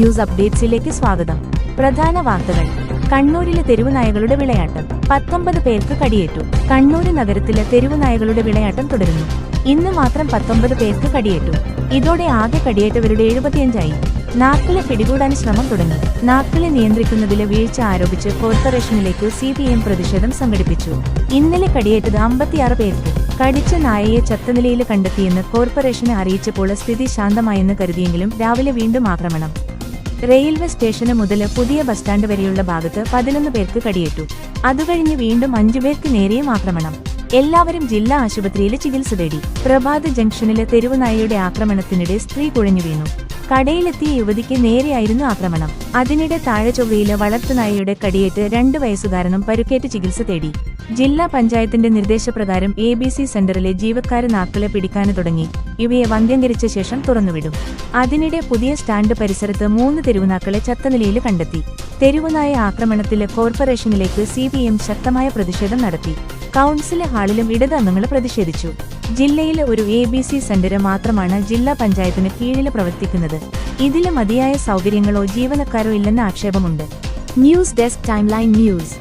News അപ്ഡേറ്റ്സിലേക്ക് സ്വാഗതം. പ്രധാന വാർത്തകൾ. കണ്ണൂരിലെ തെരുവുനായകളുടെ വിളയാട്ടം. പത്തൊമ്പത് പേർക്ക് കടിയേറ്റു. കണ്ണൂർ നഗരത്തിലെ തെരുവുനായകളുടെ വിളയാട്ടം തുടരുന്നു. ഇന്ന് മാത്രം പത്തൊമ്പത് പേർക്ക് കടിയേറ്റു. ഇതോടെ ആകെ കടിയേറ്റവരുടെ എഴുപത്തിയഞ്ചായി. നാക്കിലെ പിടികൂടാൻ ശ്രമം തുടങ്ങി. നാക്കിലെ നിയന്ത്രിക്കുന്നതിലെ വീഴ്ച ആരോപിച്ച് കോർപ്പറേഷനിലേക്ക് സി പി എം പ്രതിഷേധം സംഘടിപ്പിച്ചു. ഇന്നലെ കടിയേറ്റത് അമ്പത്തിയാറ് പേർക്ക്. കടിച്ച നായയെ ചത്തനിലയിൽ കണ്ടെത്തിയെന്ന് കോർപ്പറേഷനെ അറിയിച്ചപ്പോൾ സ്ഥിതി ശാന്തമായെന്ന് കരുതിയെങ്കിലും രാവിലെ വീണ്ടും ആക്രമണം. റെയിൽവേ സ്റ്റേഷന് മുതൽ പുതിയ ബസ് സ്റ്റാൻഡ് വരെയുള്ള ഭാഗത്ത് പതിനൊന്ന് പേർക്ക് കടിയേറ്റു. അതുകഴിഞ്ഞ് വീണ്ടും അഞ്ചുപേർക്ക് നേരെയും ആക്രമണം. എല്ലാവരും ജില്ലാ ആശുപത്രിയിൽ ചികിത്സ തേടി. പ്രഭാത് ജംഗ്ഷനിലെ തെരുവുനായയുടെ ആക്രമണത്തിനിടെ സ്ത്രീ കുഴഞ്ഞു വീണു. കടയിലെത്തിയ യുവതിക്ക് നേരെയായിരുന്നു ആക്രമണം. അതിനിടെ താഴെ ചൊവ്വയിലെ വളർത്തുനായയുടെ കടിയേറ്റ് രണ്ട് വയസ്സുകാരനും പരുക്കേറ്റ് ചികിത്സ തേടി. ജില്ലാ പഞ്ചായത്തിന്റെ നിർദ്ദേശപ്രകാരം എ ബി സി സെന്ററിലെ ജീവക്കാര് നാക്കളെ പിടിക്കാന് തുടങ്ങി. ഇവയെ വന്ധ്യംകരിച്ച ശേഷം തുറന്നുവിടും. അതിനിടെ പുതിയ സ്റ്റാൻഡ് പരിസരത്ത് മൂന്ന് തെരുവുനാക്കളെ ചത്തനിലയിൽ കണ്ടെത്തി. തെരുവുനായ ആക്രമണത്തിലെ കോർപ്പറേഷനിലേക്ക് സി ശക്തമായ പ്രതിഷേധം നടത്തി. കൗൺസിൽ ഹാളിലും ഇടത് അംഗങ്ങൾ പ്രതിഷേധിച്ചു. ജില്ലയിലെ ഒരു എ ബി സി സെന്റർ മാത്രമാണ് ജില്ലാ പഞ്ചായത്തിന് കീഴിൽ പ്രവർത്തിക്കുന്നത്. ഇതിൽ മതിയായ സൗകര്യങ്ങളോ ജീവനക്കാരോ ഇല്ലെന്ന ആക്ഷേപമുണ്ട്. News desk timeline news.